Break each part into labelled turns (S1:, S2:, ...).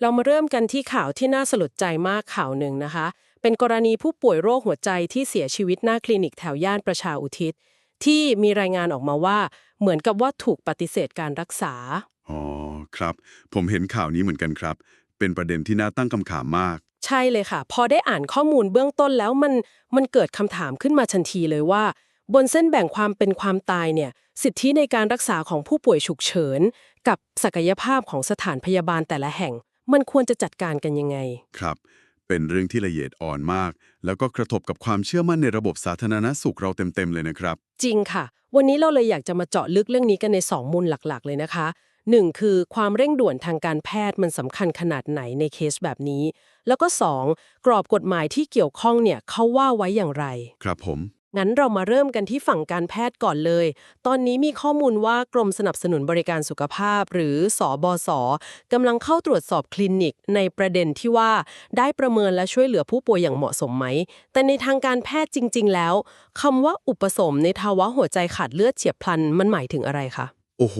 S1: เรามาเริ่มกันที่ข่าวที่น่าสลดใจมากข่าวหนึ่งนะคะ เป็นกรณีผู้ป่วยโรคหัวใจที่เสียชีวิตหน้าคลินิกแถวย่านประชาอุทิศ ที่มีรายงานออกมาว่า เหมือนกับว่าถูกปฏิเสธการรักษา
S2: อ๋อครับ ผมเห็นข่าวนี้เหมือนกันครับ เป็นประเด็นที่น่าตั้งคำถามมาก
S1: ใช่เลยค่ะ พอได้อ่านข้อมูลเบื้องต้นแล้วมันมันเกิดคำถามขึ้นมาทันทีเลยว่า บนเส้นแบ่งความเป็นความตายเนี่ย สิทธิในการรักษาของผู้ป่วยฉุกเฉิน กับศักยภาพของสถานพยาบาลแต่ละแห่ง มันควรจะจัดการกันยังไง
S2: ครับ เป็นเรื่องที่ละเอียดอ่อนมาก แล้วก็กระทบกับความเชื่อมั่นในระบบสาธารณสุขเราเต็มๆเลยนะครับ
S1: จริงค่ะ วันนี้เราเลยอยากจะมาเจาะลึกเรื่องนี้กันใน 2 มุมหลักๆ เลยนะคะ 1. คือความเร่งด่วนทางการแพทย์มันสำคัญขนาดไหนในเคสแบบนี้ แล้วก็ 2. กรอบกฎหมายที่เกี่ยวข้องเนี่ยเขาว่าไว้อย่างไร
S2: ครับผม
S1: งั้นเรามาเริ่มกันที่ฝั่งการแพทย์ก่อนเลย ตอนนี้มีข้อมูลว่ากรมสนับสนุนบริการสุขภาพ หรือสอบศกำลังเข้าตรวจสอบคลินิก ในประเด็นที่ว่าได้ประเมินและช่วยเหลือผู้ป่วยอย่างเหมาะสมไหม แต่ในทางการแพทย์จริง ๆ แล้วคำว่าอุปสมในภาวะหัวใจขาดเลือดเฉียบพลันมันหมายถึงอะไรคะ
S2: โอ้โห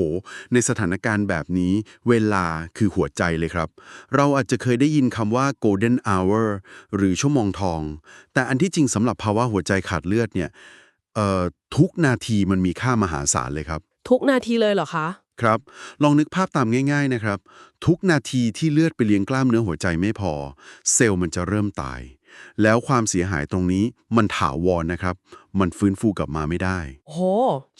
S2: ในสถานการณ์แบบนี้ เวลาคือหัวใจเลยครับ เราอาจจะเคยได้ยินคำว่า golden hour หรือชั่วโมงทอง แต่อันที่จริงสำหรับภาวะหัวใจขาดเลือดเนี่ยเอ่อทุกนาทีมันมีค่ามหาศาลเลยครับ
S1: ทุกนาทีเลยเหรอคะ
S2: ครับ ลองนึกภาพตามง่ายๆนะครับ ทุกนาทีที่เลือดไปเลี้ยงกล้ามเนื้อหัวใจไม่พอ เซลล์มันจะเริ่มตาย แล้วความเสียหายตรงนี้มันถาวรนะครับ มันฟื้นฟูกลับมาไม่ได้
S1: โห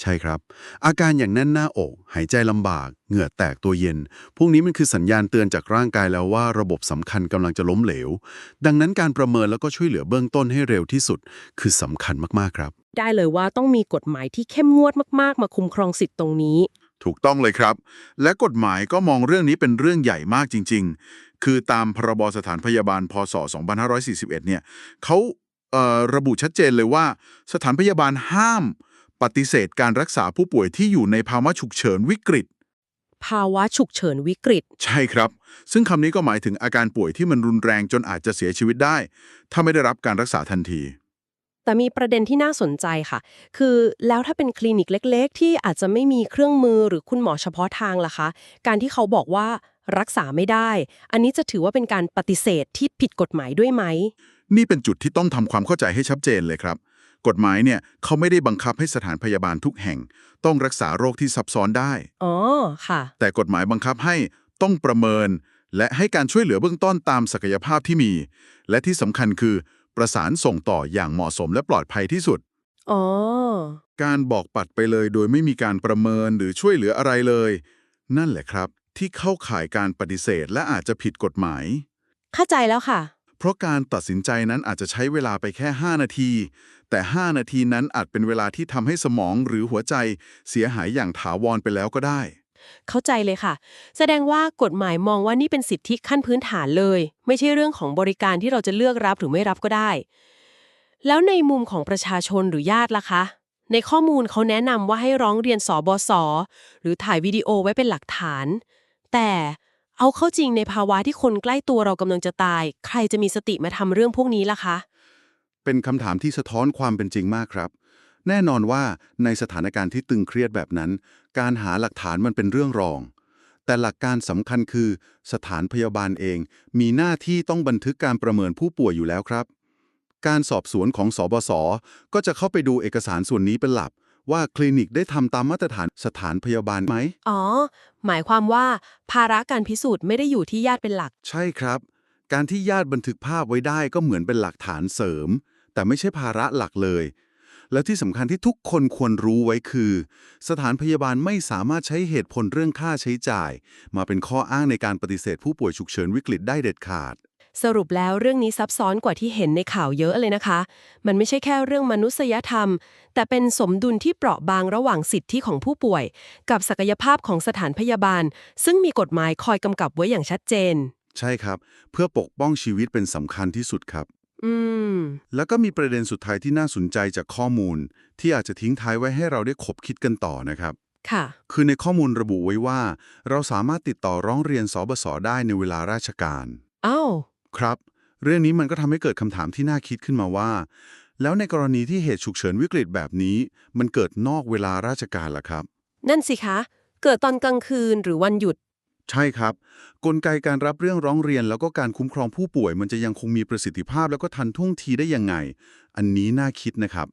S2: ใช่ครับ อาการอย่างแน่นหน้าอก หายใจลำบาก เหงื่อแตกตัวเย็น พวกนี้มันคือสัญญาณเตือนจากร่างกายแล้วว่าระบบสำคัญกำลังจะล้มเหลว ดังนั้นการประเมินแล้วก็ช่วยเหลือเบื้องต้นให้เร็วที่สุด คือสำคัญมากๆครับ
S1: ได้เลยว่าต้องมีกฎหมายที่เข้มงวดมากๆ มาคุ้มครองสิทธิ์ตรงนี้
S3: ถูกต้องเลยครับ และกฎหมายก็มองเรื่องนี้เป็นเรื่องใหญ่มากจริง ๆ คือตามพรบสถานพยาบาลพศ 2541 เนี่ยเขาเอ่อระบุชัดเจนเลยว่า สถานพยาบาลห้ามปฏิเสธการรักษาผู้ป่วยที่อยู่ในภาวะฉุกเฉินวิกฤต
S1: ภาวะฉุกเฉินวิกฤต
S3: ใช่ครับ ซึ่งคำนี้ก็หมายถึงอาการป่วยที่มันรุนแรงจนอาจจะเสียชีวิตได้ ถ้าไม่ได้รับการรักษาทันที
S1: แต่มีประเด็นที่น่าสนใจค่ะ คือแล้วถ้าเป็นคลินิกเล็ก ๆ ที่อาจจะไม่มีเครื่องมือหรือคุณหมอเฉพาะทางล่ะคะ การที่เขาบอกว่า รักษาไม่ได้ อันนี้จะถือว่าเป็นการปฏิเสธที่ผิดกฎหมายด้วยไหม
S3: นี่เป็นจุดที่ต้องทำความเข้าใจให้ชัดเจนเลยครับ กฎหมายเนี่ยเขาไม่ได้บังคับให้สถานพยาบาลทุกแห่ง ต้องรักษาโรคที่ซับซ้อนได้
S1: อ๋อ ค่ะ
S3: แต่กฎหมายบังคับให้ต้องประเมิน และให้การช่วยเหลือเบื้องต้นตามศักยภาพที่มี และที่สำคัญคือ ประสานส่งต่ออย่างเหมาะสมและปลอดภัยที่สุด
S1: อ๋อ
S3: การบอกปัดไปเลยโดยไม่มีการประเมินหรือช่วยเหลืออะไรเลย นั่นแหละครับ ที่เข้าข่ายการปฏิเสธและอาจจะผิดกฎหมาย
S1: เข้าใจแล้วค่ะ
S3: เพราะการตัดสินใจนั้นอาจจะใช้เวลาไปแค่ 5 นาที แต่ 5 นาทีนั้นอาจเป็นเวลาที่ทำให้สมองหรือหัวใจเสียหายอย่างถาวรไปแล้วก็ได้
S1: เข้าใจเลยค่ะ แสดงว่ากฎหมายมองว่านี่เป็นสิทธิขั้นพื้นฐานเลย ไม่ใช่เรื่องของบริการที่เราจะเลือกรับหรือไม่รับก็ได้ แล้วในมุมของประชาชนหรือญาติล่ะคะในข้อมูลเขาแนะนำว่าให้ร้องเรียนสบสหรือถ่ายวิดีโอไว้เป็นหลักฐาน แต่เอาเข้าจริงในภาวะที่คนใกล้ตัวเรากำลังจะตาย ใครจะมีสติมาทำเรื่องพวกนี้ล่ะคะ
S2: เป็นคำถามที่สะท้อนความเป็นจริงมากครับ แน่นอนว่าในสถานการณ์ที่ตึงเครียดแบบนั้น การหาหลักฐานมันเป็นเรื่องรอง แต่หลักการสำคัญคือ สถานพยาบาลเอง มีหน้าที่ต้องบันทึกการประเมินผู้ป่วยอยู่แล้วครับ การสอบสวนของสบสก็จะเข้าไปดูเอกสารส่วนนี้เป็นหลัก ว่าคลินิกได้ทำตามมาตรฐานสถานพยาบาลไหม
S1: อ๋อ หมายความว่า ภาระการพิสูจน์ไม่ได้อยู่ที่ญาติเป็นหลัก
S2: ใช่ครับ การที่ญาติบันทึกภาพไว้ได้ก็เหมือนเป็นหลักฐานเสริม แต่ไม่ใช่ภาระหลักเลย แล้วที่สำคัญที่ทุกคนควรรู้ไว้คือ สถานพยาบาลไม่สามารถใช้เหตุผลเรื่องค่าใช้จ่าย มาเป็นข้ออ้างในการปฏิเสธผู้ป่วยฉุกเฉินวิกฤตได้เด็ดขาด
S1: สรุปแล้วเรื่องนี้ซับซ้อนกว่าที่เห็นในข่าวเยอะเลยนะคะ มันไม่ใช่แค่เรื่องมนุษยธรรม แต่เป็นสมดุลที่เปราะบางระหว่างสิทธิของผู้ป่วย กับศักยภาพของสถานพยาบาล ซึ่งมีกฎหมายคอยกำกับไว้อย่างชัดเจน
S2: ใช่ครับ เพื่อปกป้องชีวิตเป็นสำคัญที่สุดครับ
S1: อืม
S2: แล้วก็มีประเด็นสุดท้ายที่น่าสนใจจากข้อมูล ที่อาจจะทิ้งท้ายไว้ให้เราได้ขบคิดกันต่อนะครับ
S1: ค่ะ
S2: คือในข้อมูลระบุไว้ว่า เราสามารถติดต่อร้องเรียนสบสได้ในเวลาราชการ
S1: อ้าว
S2: ครับ เรื่องนี้มันก็ทำให้เกิดคำถามที่น่าคิดขึ้นมาว่า แล้วในกรณีที่เหตุฉุกเฉินวิกฤตแบบนี้ มันเกิดนอกเวลาราชการล่ะครับ
S1: นั่นสิคะ เกิดตอนกลางคืนหรือวันหยุด
S2: ใช่ครับ กลไกการรับเรื่องร้องเรียนแล้วก็การคุ้มครองผู้ป่วย มันจะยังคงมีประสิทธิภาพแล้วก็ทันท่วงทีได้ยังไง อันนี้น่าคิดนะครับ